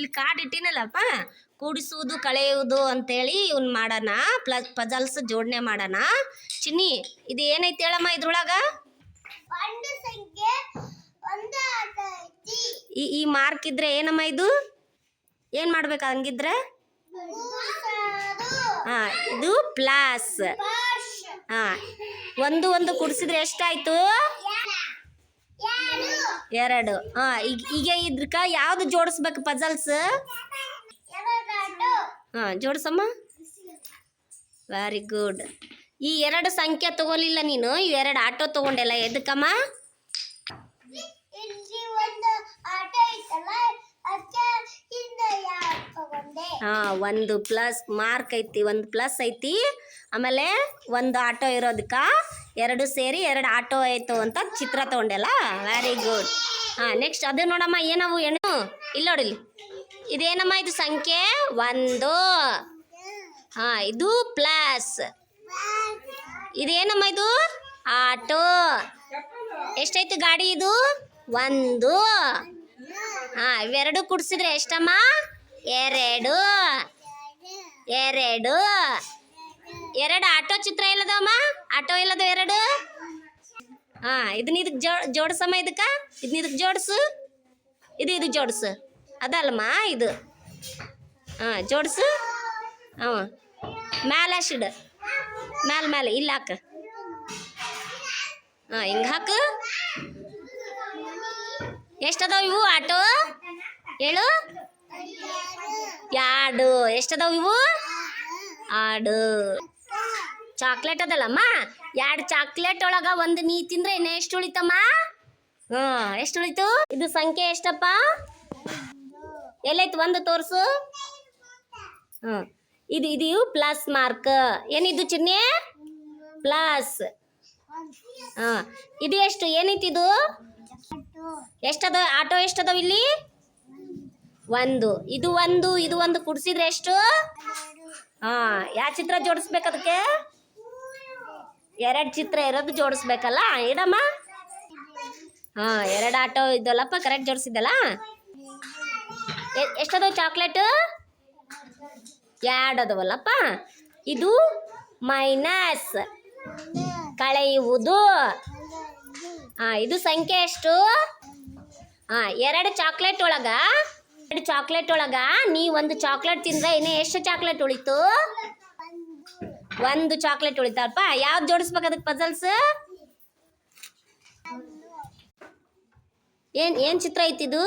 ಇಲ್ಲಿ ಕಾರ್ಡ್ ಇಟ್ಟಿನಲ್ಲಪ್ಪ? ಕೂಡಿಸುವುದು, ಕಳೆಯುವುದು ಅಂತೇಳಿ ಇವ್ನ ಮಾಡೋಣ ಪ್ಲಸ್ ಪಜಲ್ಸ್ ಜೋಡಣೆ ಮಾಡೋಣ. ಚಿನ್ನಿ, ಇದು ಏನೈತಿ ಹೇಳಮ್ಮ ಇದ್ರೊಳಗ? ಈ ಈ ಮಾರ್ಕ್ ಇದ್ರೆ ಏನಮ್ಮ ಇದು? ಏನು ಮಾಡ್ಬೇಕು ಹಂಗಿದ್ರೆ? ಹಾ, ಇದು ಪ್ಲಾಸ್ ಹಾ, ಒಂದು ಒಂದು ಕುಡಿಸಿದ್ರೆ ಎಷ್ಟಾಯ್ತು? ಎರಡು. ಹಾ, ಈಗ ಇದ್ರಕ ಯಾವ್ದು ಜೋಡಿಸ್ಬೇಕು ಪಜಲ್ಸ್ ಹಾ, ಜೋಡಿಸಮ್ಮ. ವೆರಿ ಗುಡ್ ಈ ಎರಡು ಸಂಖ್ಯೆ ತಗೋಲಿಲ್ಲ ನೀನು, ಈ ಎರಡು ಆಟೋ ತಗೊಂಡೆಲ್ಲ ಎದಕ್ಕಮ್ಮ? ಹಾ, ಒಂದು ಪ್ಲಸ್ ಮಾರ್ಕ್ ಐತಿ, ಒಂದು ಪ್ಲಸ್ ಐತಿ. ಆಮೇಲೆ ಒಂದು ಆಟೋ ಇರೋದಕ್ಕ. ಎರಡು ಸೇರಿ ಎರಡು ಆಟೋ ಆಯ್ತು ಅಂತ ಚಿತ್ರ ತಗೊಂಡೆಲ್ಲ? ವೆರಿ ಗುಡ್ ಹಾಂ ನೆಕ್ಸ್ಟ್ ಅದು ನೋಡಮ್ಮ, ಏನವು ಹೆಣ್ಣು ಇಲ್ಲಿ ನೋಡಿಲ್ಲಿ ಇದೇನಮ್ಮ ಇದು ಸಂಖ್ಯೆ ಒಂದು? ಹಾ, ಇದು ಪ್ಲಸ್ ಇದೇನಮ್ಮ ಇದು? ಆಟೋ. ಎಷ್ಟಾಯ್ತು ಗಾಡಿ ಇದು? ಒಂದು. ಹಾ, ಇವೆರಡು ಕುಡಿಸಿದ್ರೆ ಎಷ್ಟಮ್ಮ? ಎರಡು. ಎರಡು. ಎರಡು ಆಟೋ ಚಿತ್ರ ಇಲ್ಲದವಮ್ಮ ಆಟೋ ಇಲ್ಲದ ಎರಡು? ಹಾ, ಇದನ್ನ ಇದಕ್ಕೆ ಜೋ ಜೋಡಿಸಮ್ಮ ಇದಕ್ಕ. ಇದನ್ನ ಇದಕ್ಕೆ ಜೋಡಿಸು. ಇದು ಇದು ಜೋಡಿಸು. ಅದಲ್ಲಮ್ಮ, ಇದು. ಹಾ, ಜೋಡಿಸು. ಹಾಂ ಮ್ಯಾಲ ಶಿಡ ಮ್ಯಾಲ ಮ್ಯಾಲ, ಇಲ್ಲ ಹಾಕ. ಹಾಂ, ಹಿಂಗೆ ಹಾಕು. ಎಷ್ಟದಾವ ಇವು ಆಟೋ? ಹೇಳು. ಎರಡು ಎಷ್ಟದಾವ ಇವು? ಆಡು. ಚಾಕ್ಲೇಟ್ ಅದಲ್ಲಮ್ಮ? ಎರಡು ಚಾಕ್ಲೇಟ್ ಒಳಗ ಒಂದು ನೀ ತಿಂದ್ರೆ ಇನ್ನ ಎಷ್ಟು ಉಳಿತಮ್ಮ? ಹ್ಞೂ, ಎಷ್ಟು ಉಳಿತು? ಇದು ಸಂಖ್ಯೆ ಎಷ್ಟಪ್ಪ? ಎಲ್ಲೈತು, ಒಂದು ತೋರ್ಸು. ಹ್ಮ್ ಇದು ಇದು ಪ್ಲಸ್ ಮಾರ್ಕ್. ಏನಿದು ಚಿಹ್ನೆ ಪ್ಲಸ್. ಹ ಇದು ಎಷ್ಟು? ಏನೈತಿ ಇದು? ಎಷ್ಟದ, ಆಟೋ ಎಷ್ಟದವ ಇಲ್ಲಿ? ಒಂದು. ಇದು ಒಂದು ಇದು ಒಂದು ಕುಡ್ಸಿದ್ರೆ ಎಷ್ಟು? ಹಾ ಯಾವ ಚಿತ್ರ ಜೋಡಿಸ್ಬೇಕು ಅದಕ್ಕೆ? ಎರಡು ಚಿತ್ರ ಇರೋದು ಜೋಡಿಸ್ಬೇಕಲ್ಲ ಇಡಮ್ಮ ಹಾ, ಎರಡು ಆಟೋ ಇದ್ದಲ್ಲಪ್ಪ ಕರೆಕ್ಟ್ ಜೋಡಿಸಿದ್ದಲ್ಲ? ಎಷ್ಟದ ಚಾಕ್ಲೇಟು? ಎರಡು ಅದವಲ್ಲಪ್ಪ. ಇದು ಮೈನಸ್. ಕಳೆಯುವುದು. ಹಾ ಇದು ಸಂಖ್ಯೆ ಎಷ್ಟು? ಹಾ ಎರಡು ಚಾಕ್ಲೇಟ್ ಒಳಗ, ಎರಡು ಚಾಕ್ಲೇಟ್ ಒಳಗ ನೀ ಒಂದು ಚಾಕ್ಲೇಟ್ ತಿಂದ್ರೆ ಇನ್ನೇ ಎಷ್ಟು ಚಾಕ್ಲೇಟ್ ಉಳಿತು? ಒಂದು ಚಾಕ್ಲೇಟ್ ಉಳಿತಲ್ಪ ಯಾವ್ದು ಜೋಡಿಸ್ಬೇಕು ಅದಕ್ಕೆ ಪಜಲ್ಸ್ ಏನ್ ಏನ್ ಚಿತ್ರ ಐತಿದು